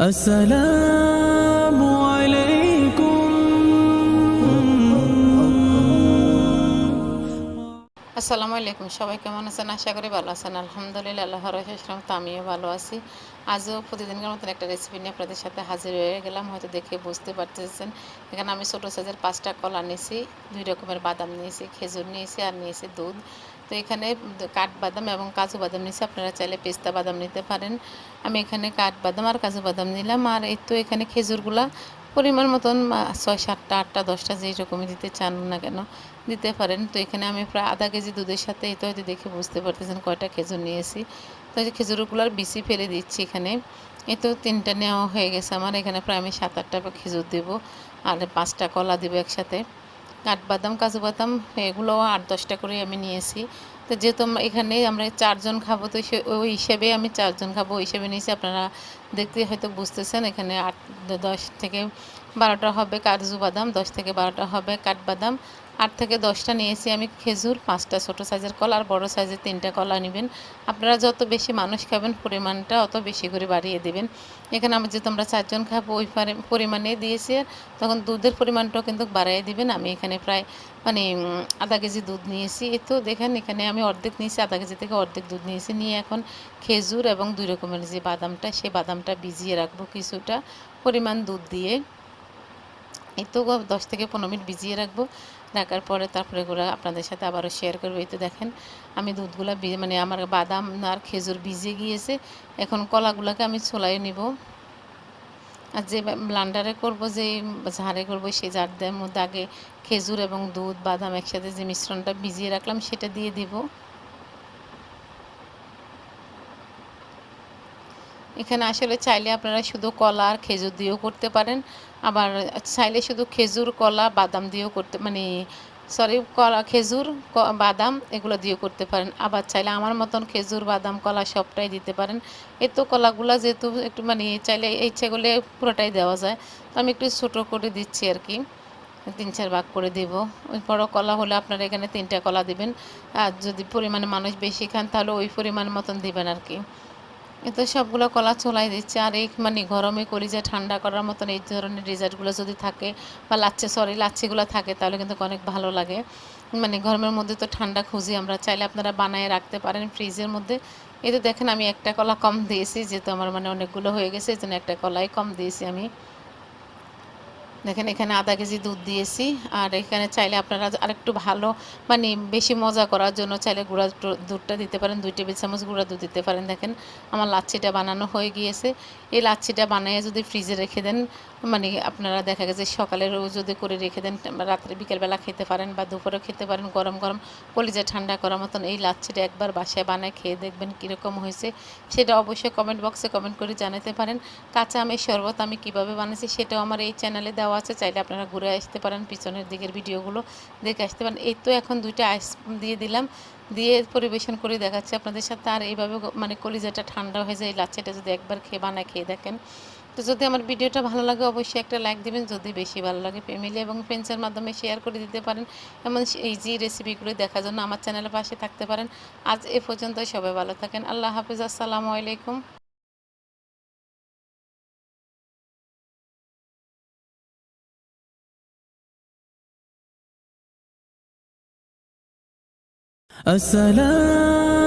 السلام. আসসালামু আলাইকুম, সবাই কেমন আছেন? আশা করি ভালো আছেন। আলহামদুলিল্লাহ আল্লাহ রহস্যাম তো আমিও ভালো আছি। আজও প্রতিদিনকার মতন একটা রেসিপি নিয়ে আপনাদের সাথে হাজির হয়ে গেলাম। হয়তো দেখে বুঝতে পারতেছেন। এখানে আমি ছোটো সাইজের পাঁচটা কলা নিয়েছি, দুই রকমের বাদাম নিয়েছি, খেজুর নিয়েছি আর নিয়েছি দুধ। তো এখানে কাঠ বাদাম এবং কাজু বাদাম নিয়েছি। আপনারা চাইলে পেস্তা বাদাম নিতে পারেন। আমি এখানে কাঠ বাদাম আর কাজু বাদাম নিলাম। আর এই তো এখানে খেজুরগুলা পরিমাণ মতন ছয় সাতটা, আটটা, দশটা যেই রকমই দিতে চান না কেন। দিতে পারেন। তো এখানে আমি প্রায় আধা কেজি দুধের সাথে তো হয়তো দেখে বুঝতে পারতেছেন কয়টা খেজুর নিয়েছি। তো এই যে খেজুরগুলোর বিসি ফেলে দিচ্ছি এখানে। এই তো তিনটা নেওয়া হয়ে গেছে আমার। এখানে প্রায় আমি সাত আটটা খেজুর দেবো আর পাঁচটা কলা দেবো একসাথে। কাঠবাদাম, কাজু বাদাম এগুলো আট, দশটা করে আমি নিয়েছি। তো যেহেতু এখানে আমরা চারজন খাব, তো সে- ওই হিসেবে আমি চারজন খাব, ওই হিসেবে নিয়েছি। আপনারা দেখতে হয়তো বুঝতেছেন এখানে আট, দশ থেকে বারোটা হবে কাজু বাদাম, দশ থেকে বারোটা হবে কাঠবাদাম আট থেকে দশটা নিয়েছি আমি খেজুর, পাঁচটা ছোটো সাইজের কলা আর বড়ো সাইজের তিনটা কলা নেবেন। আপনারা যত বেশি মানুষ খাবেন, পরিমাণটা অত বেশি করে বাড়িয়ে দেবেন। এখানে আমরা যেহেতু আমরা চারজন খাব, ওই পরিমাণে দিয়েছি। আর তখন দুধের পরিমাণটাও কিন্তু বাড়িয়ে দিবেন। আমি এখানে প্রায় মানে আধা কেজি দুধ নিয়েছি। এই তো দেখেন, এখানে আমি অর্ধেক নিয়েছি, আধা কেজি থেকে অর্ধেক দুধ নিয়েছি। নিয়ে এখন খেজুর এবং দুই রকমের যে বাদামটা, সেই বাদামটা ভিজিয়ে রাখব কিছুটা পরিমাণ দুধ দিয়ে। এই তো দশ থেকে পনেরো মিনিট ভিজিয়ে রাখব। রাখার পরে তারপরে এগুলো আপনাদের সাথে আবারও শেয়ার করব। এই তো দেখেন, আমি দুধগুলো মানে আমার বাদাম আর খেজুর ভিজে গিয়েছে। এখন কলাগুলোকে আমি ছোলাই নিব। আর যে ব্লান্ডারে করব, যে ঝাড়ে করব সেই ঝাড়ের মধ্যে আগে খেজুর এবং দুধ, বাদাম একসাথে যে মিশ্রণটা ভিজিয়ে রাখলাম, সেটা দিয়ে দিব। এখানে আসলে চাইলে আপনারা শুধু কলা আর খেজুর দিয়েও করতে পারেন। আবার চাইলে শুধু খেজুর, কলা, বাদাম দিয়েও করতে মানে সরি কলা, খেজুর বাদাম এগুলো দিয়েও করতে পারেন। আবার চাইলে আমার মতন খেজুর, বাদাম, কলা সবটাই দিতে পারেন। এ তো কলাগুলো যেহেতু একটু মানে চাইলে ইচ্ছে করলে পুরোটাই দেওয়া যায়। তো আমি একটু ছোটো করে দিচ্ছি আর কি। তিন, চার ভাগ করে দেব। ওই বড় কলা হলে আপনারা এখানে তিনটা কলা দিবেন। আর যদি পরিমাণে মানুষ বেশি খান তাহলে ওই পরিমাণ মতন দিবেন আর কি। এতো সবগুলো কলা চলাই দিচ্ছে। আর এই মানে গরমে করি যে ঠান্ডা করার মতন এই ধরনের রেজাল্টগুলো যদি থাকে বা লাচ্ছে, সরি, লাচ্ছিগুলো থাকে তাহলে কিন্তু অনেক ভালো লাগে। মানে গরমের মধ্যে তো ঠান্ডা খুঁজি আমরা। চাইলে আপনারা বানায় রাখতে পারেন ফ্রিজের মধ্যে। এতে দেখেন আমি একটা কলা কম দিয়েছি, যেহেতু আমার মানে অনেকগুলো হয়ে গেছে, এই জন্য একটা কলাই কম দিয়েছি আমি। দেখেন, এখানে আধা কেজি দুধ দিয়েছি। আর এখানে চাইলে আপনারা আরেকটু ভালো মানে বেশি মজা করার জন্য চাইলে গুঁড়া দুধটা দিতে পারেন। দুই টেবিল চামচ গুঁড়া দুধ দিতে পারেন। দেখেন, আমার লাচ্ছিটা বানানো হয়ে গিয়েছে। এই লাচ্ছিটা বানিয়ে যদি ফ্রিজে রেখে দেন মানে আপনারা দেখা গেছে সকালেরও যদি করে রেখে দেন রাত্রে বিকেলবেলা খেতে পারেন, বা দুপুরেও খেতে পারেন, গরম গরম, কলিজা ঠান্ডা করার মতন এই লাচ্ছিটা একবার বাসায় বানায় খেয়ে দেখবেন কীরকম হয়েছে। সেটা অবশ্যই কমেন্ট বক্সে কমেন্ট করে জানাতে পারেন। কাঁচা আমের শরবত আমি কীভাবে বানাইছি সেটাও আমার এই চ্যানেলে দেওয়া আছে, চাইলে আপনারা ঘুরে আসতে পারেন, পিছনের দিকের ভিডিওগুলো দেখে আসতে পারেন। এই তো এখন দুইটা আইস দিয়ে দিলাম, দিয়ে পরিবেশন করে দেখাচ্ছি আপনাদের সাথে। আর এইভাবে মানে কলিজাটা ঠান্ডা হয়ে যায়, এই লাচ্ছিটা যদি একবার খেয়ে বানায় খেয়ে দেখেন। তো যদি আমার ভিডিওটা ভালো লাগে, অবশ্যই একটা লাইক দিবেন। যদি বেশি ভালো লাগে ফ্যামিলি এবং ফ্রেন্ডসের মাধ্যমে শেয়ার করে দিতে পারেন। এমন এই ইজি রেসিপিগুলো দেখার জন্য আমার চ্যানেলের পাশে থাকতে পারেন। আজ এ পর্যন্ত সবাই ভালো থাকেন। আল্লাহ হাফিজ, আসসালামু আলাইকুম। আসসালাম